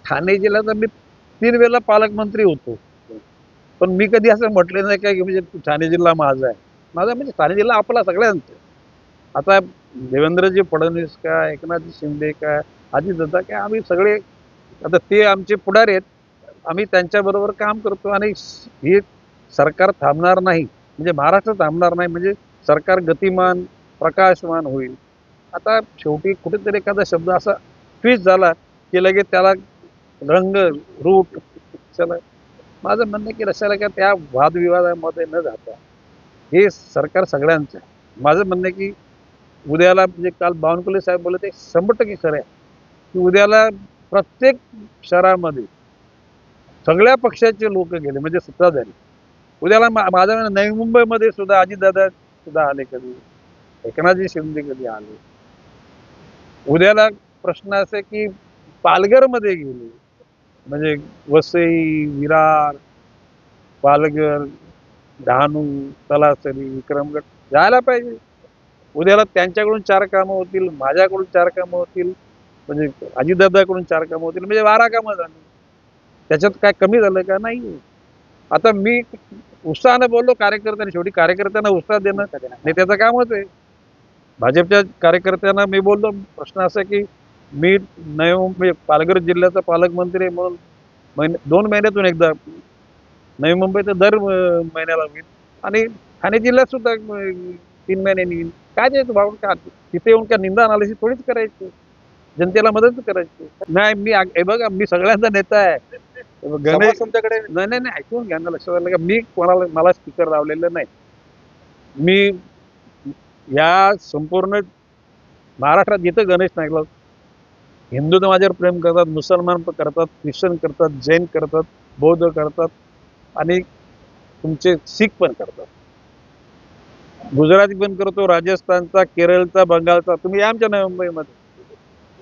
ठाणे जिल्ह्याचा मी तीन वेळेला पालकमंत्री होतो. पण मी कधी असं म्हटलं नाही का की म्हणजे ठाणे जिल्हा माझा आहे. माझा म्हणजे ठाणे जिल्हा आपला सगळ्यांचा आता देवेंद्रजी फडणवीस काय एकनाथजी शिंदे काय अजितदादा काय आम्ही सगळे आता ते आमचे पुढारी आहेत. आम्ही त्यांच्याबरोबर काम करतो आणि हे सरकार थांबणार नाही. म्हणजे महाराष्ट्र थांबणार नाही. म्हणजे सरकार गतिमान प्रकाशमान होईल. आता शेवटी कुठेतरी एखादा शब्द असा ट्विस्ट झाला की लगेच त्याला रंग रूट चला. माझं म्हणणं की रशाला का त्या वादविवादामध्ये न जाता हे सरकार सगळ्यांचं आहे. माझं म्हणणं की उद्याला म्हणजे काल बावनकुले साहेब बोलले ते शंभर टक्के खरं आहे. की उद्याला प्रत्येक शहरामध्ये सगळ्या पक्षाचे लोक गेले म्हणजे सुद्धा झाले उद्याला मा- नवी मुंबईमध्ये सुद्धा अजितदादा सुद्धा आले कधी? एकनाथजी शिंदे कधी आले? उद्याला प्रश्न असे की पालघरमध्ये गेले म्हणजे वसई विरार पालघर डहाणू तलासरी विक्रमगड जायला पाहिजे. उद्याला त्यांच्याकडून चार कामं होतील माझ्याकडून चार कामं होतील म्हणजे अजितदादाकडून चार कामं होतील म्हणजे बारा कामं झाली. त्याच्यात काय कमी झालं का नाही आता मी उत्साहानं बोललो कार्यकर्त्यांना शेवटी कार्यकर्त्यांना उत्साह देणं नेत्याचं कामच आहे. भाजपच्या कार्यकर्त्यांना मी बोललो प्रश्न असा की मी नवी मुंबई पालघर जिल्ह्याचा पालकमंत्री आहे म्हणून महिने दोन महिन्यातून एकदा नवी मुंबई तर दर महिन्याला होईल. आणि ठाणे जिल्ह्यात सुद्धा तीन महिन्यांनी काय द्यायचं भाऊ का तिथे येऊन का निंदा अनालिसिस थोडीच करायची. जनतेला मदत करायची. नाही मी हे बघा मी सगळ्यांचा नेता आहे. गणेश तुमच्याकडे? नाही नाही नाही ऐकून घ्या ना लक्षात आलं का? मी कोणाला मला स्पीकर लावलेलं नाही. मी या संपूर्ण महाराष्ट्रात जिथं गणेश नाईकला हिंदू तर माझ्यावर प्रेम करतात मुसलमान पण करतात ख्रिश्चन करतात जैन करतात बौद्ध करतात आणि तुमचे शीख पण करतात. गुजराती पण करतो राजस्थानचा केरळचा बंगालचा तुम्ही या आमच्या नवी मुंबईमध्ये.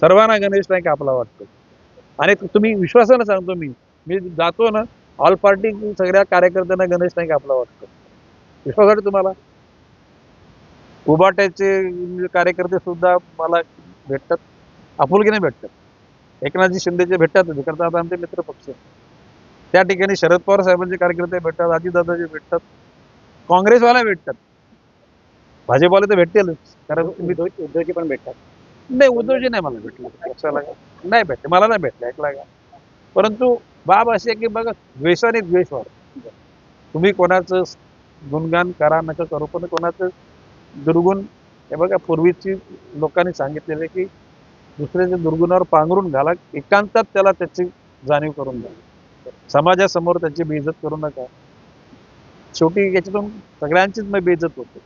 सर्वांना गणेश नाईक आपला वाटतो. आणि तुम्ही विश्वासानं सांगतो मी मी जातो ना ऑल पार्टी सगळ्या कार्यकर्त्यांना गणेश नाईक आपला वाटतो. विश्वास वाटतो तुम्हाला? उबाट्याचे कार्यकर्ते सुद्धा मला भेटतात. आपुलकीने भेटतात एकनाथजी शिंदेचे भेटतात ते करतात आता आमचे मित्र पक्ष. त्या ठिकाणी शरद पवार साहेबांचे कार्यकर्ते भेटतात अजितदादाचे भेटतात काँग्रेसवाले भेटतात. भाजपवाले तर भेटतीलच कारण उद्धवजी पण भेटतात. नाही उद्धवजी नाही मला भेटले. लक्षाला का नाही भेटले मला नाही भेटले. ऐकला का परंतु बाब अशी आहे की बघा द्वेषाने द्वेष वाढ तुम्ही कोणाचं गुणगान करा नका करू पण कोणाचं दुर्गुण हे बघा पूर्वीची लोकांनी सांगितलेले की दुसऱ्याच्या दुर्गुणावर पांघरून घाला. एकांतात त्याला त्याची जाणीव करून द्या समाजासमोर त्याची बेइज्जत करू नका. शेवटी याच्यातून सगळ्यांचीच मग बेइज्जत होते.